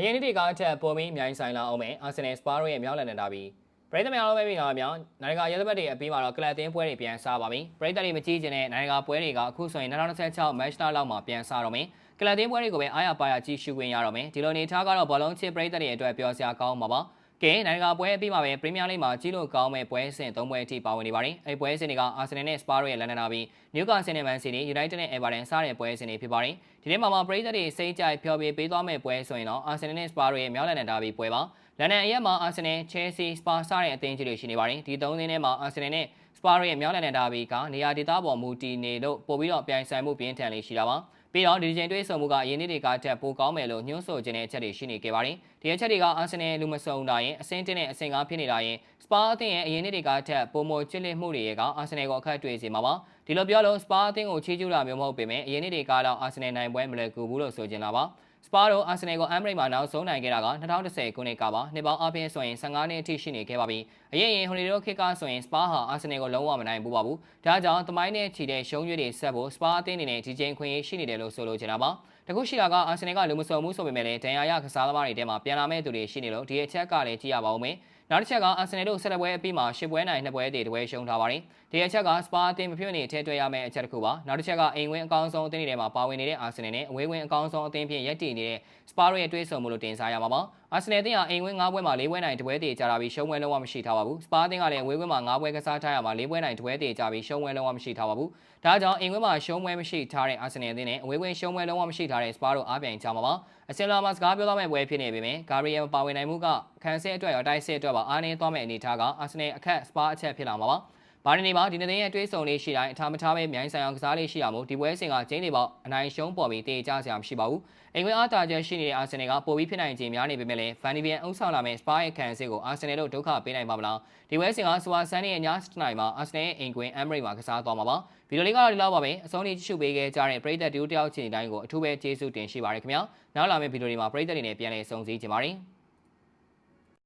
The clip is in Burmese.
အရင်နေ့တွေကအထက်ပေါ်ပြီးအမြိုင်ဆိုင်လာအောင်မယ်အာဆင်နယ်စပါရိုရဲ့မြောက်လန်ဒန်ဒါဘီပရိသတ်များအားလုံးပဲပြီးလာပါမြောက်နိုင်ငံရဲသဘက်တွေအပြီးမှာတော့ကလပ်တင်းပွဲတွေပြန်စားပါပြီပရိသတ်တွေမကြည့်ချင်တဲ့နိုင်ငံပွဲတွေကအခုဆိုရင်2026 match လောက်မှာပြန်စားတော့မယ်ကလပ်တင်းပွဲတွေကိုပဲအားရပါရကြည့်ရှုခွင့်ရတော့မယ်ဒီလိုနေထားကတော့ဘောလုံးချစ်ပရိသတ်တွေအတွက်ပြောစရာကောင်းမှာပါ ကဲနိုင်ငံပွဲအပြီးမှာပဲပရီးမီးယားလိဂ်မှာကြီးလို့ကောင်းမဲ့ပွဲစဉ်၃ပွဲအထိပါဝင်နေပါတယ်။အဲဒီပွဲစဉ်တွေကအာဆင်နယ်နဲ့စပါရိုရဲ့လန်ဒန်နာဘီ၊နျူကာဆယ်နဲ့မန်စီးတီး၊ယူနိုက်တက်နဲ့အေဗာတန်စတဲ့ပွဲစဉ်တွေဖြစ်ပါတယ်။ဒီနေ့မှာမှပရိသတ်တွေစိတ်ကြိုက်ဖျော်ဖြေပေးသွားမဲ့ပွဲဆိုရင်တော့အာဆင်နယ်နဲ့စပါရိုရဲ့မြောက်လန်ဒန်ဒါဘီပွဲပါ။လန်ဒန်အရက်မှာအာဆင်နယ်၊ချဲလ်ဆီ၊စပါစတဲ့အသင်းကြီးတွေရှိနေပါတယ်။ဒီသုံးသင်းထဲမှာအာဆင်နယ်နဲ့စပါရိုရဲ့မြောက်လန်ဒန်ဒါဘီကနေရာဒေသပေါ်မူတည်နေလို့ပို့ပြီးတော့ပြိုင်ဆိုင်မှုပြင်းထန်လေးရှိတာပါ။ ပြီးတော့ဒီချိန်တွေးဆုံမှုကအရင်နေ့တွေကတက်ပိုကောင်းမယ်လို့ညွှန်းဆိုခြင်းတဲ့အချက်တွေရှိနေခဲ့ပါတယ်။ဒီအချက်တွေကအာဆင်နယ်လူမဆုံတာရင်အဆင့်တင်းနဲ့အဆင့်ကားဖြစ်နေတာရင်စပါအသင်းရဲ့အရင်နေ့တွေကတက်ပိုမိုချစ်လက်မှုတွေကအာဆင်နယ်ကိုအခက်တွေ့စေမှာပါ။ဒီလိုပြောလို့စပါအသင်းကိုချီးကျူးတာမျိုးမဟုတ်ပေမဲ့အရင်နေ့တွေကတော့အာဆင်နယ်နိုင်ပွဲမလွယ်ကူဘူးလို့ဆိုချင်တာပါ။ စပါတို့အာဆင်နယ်ကိုအမ်ဘရိတ်မှာနောက်ဆုံးနိုင်ခဲ့တာက2010ခုနှစ်ကပါနှစ်ပေါင်းအပြင်ဆိုရင်15နှစ်အထိရှိနေခဲ့ပါပြီအရင်ရင်ဟိုလီတို့ခေတ်ကဆိုရင်စပါဟာအာဆင်နယ်ကိုလုံးဝမနိုင်ဘူးပါဘူးဒါကြောင့်တမိုင်းနဲ့ချီတဲ့ရှုံးရွေးတွေဆက်ဖို့စပါအသင်းအနေနဲ့ဒီချိန်ခွင့်ရရှိနေတယ်လို့ဆိုလိုချင်တာပါ တခုရှိတာကအာဆင်နယ်ကလူမစုံမှုဆိုပေမဲ့လည်းဒဏ်ရာရကစားသမားတွေထဲမှာပြန်လာမဲ့သူတွေရှိနေလို့ဒီအချက်ကလည်းကြည့်ရပါဦးမယ်နောက်တစ်ချက်ကအာဆင်နယ်တို့ဆက်လက်ပွဲအပြီးမှာရှစ်ပွဲနိုင်နှစ်ပွဲတည်တပွဲရှုံးထားပါတယ်။ဒီအချက်ကစပါအသင်းမဖြစ်နေထဲတွေ့ရမယ့်အချက်တစ်ခုပါ။နောက်တစ်ချက်ကအိမ်ဝင်းအကောင်းဆုံးအသင်းတွေထဲမှာပါဝင်နေတဲ့အာဆင်နယ်နဲ့အဝေးဝင်းအကောင်းဆုံးအသင်းဖြစ်ရပ်တည်နေတဲ့စပါရဲ့တွေးဆုံမှုလို့တင်စားရမှာပါ။အာဆင်နယ်အသင်းဟာအိမ်ဝင်း၅ပွဲမှာ၄ပွဲနိုင်တပွဲတည်ကြတာပြီးရှုံးပွဲလုံးဝမရှိထားပါဘူး။စပါအသင်းကလည်းအဝေးဝင်းမှာ၅ပွဲကစားထားရမှာ၄ပွဲနိုင်တပွဲတည်ကြပြီးရှုံးပွဲလုံးဝမရှိထားပါဘူး။ဒါကြောင့်အိမ်ဝင်းမှာရှုံးပွဲမရှိထားတဲ့အာဆင်နယ်အသင်းနဲ့အဝေးဝင်းရှုံးပွဲလုံးဝမရှိထားတဲ့စပါတို့အားပြိုင်ကြမှာပါ။အစင်လာမှာစကားပြောသွားမယ့်ပွဲဖြစ်နေပေမဲ့ဂါရီယယ်ပါဝင်နိုင်မှုကခန်းဆဲအတွက်ရောတိုက်ဆဲအတွက်ပါအားနည်းသွားမယ့်အနေအထားကအာဆင်နယ်အခက်စပါအချက်ဖြစ်လာမှာပါ။ ဘာဒီနေမှာဒီနေ့ရဲ့တွေးဆုံလေးရှိတိုင်းအထာမထားပဲမြိုင်းဆိုင်အောင်ကစားလေးရှိရမို့ဒီပွဲစဉ်ကကျင်းနေပေါအနိုင်ရှုံးပေါ်ပြီးတေးကြစရာမရှိပါဘူး။အင်္ဂလန်အားတာချက်ရှိနေတဲ့အာဆင်နယ်ကပိုပြီးဖြစ်နိုင်ခြင်းများနေပေမဲ့လည်းဖန်ဒီဗီယန်အုပ်ဆောင်လာမယ့်စပါရဲ့ခံစစ်ကိုအာဆင်နယ်တို့ဒုက္ခပေးနိုင်ပါမလား။ဒီပွဲစဉ်ကဆွာဆန်ရဲ့ညစတိုင်မှာအာဆင်နယ်ရဲ့အင်ကွင်အမ်ဘရိတ်မှာကစားသွားမှာပါ။ဗီဒီယိုလေးကတော့ဒီလောက်ပါပဲ။အဆုံးထိကြည့်ရှုပေးခဲ့ကြတဲ့ပရိသတ်တူတယောက်ချင်းတိုင်းကိုအထူးပဲကျေးဇူးတင်ရှိပါရခင်ဗျာ။နောက်လာမယ့်ဗီဒီယိုတွေမှာပရိသတ်တွေနဲ့ပြန်လည်ဆုံစည်းကြပါမယ်။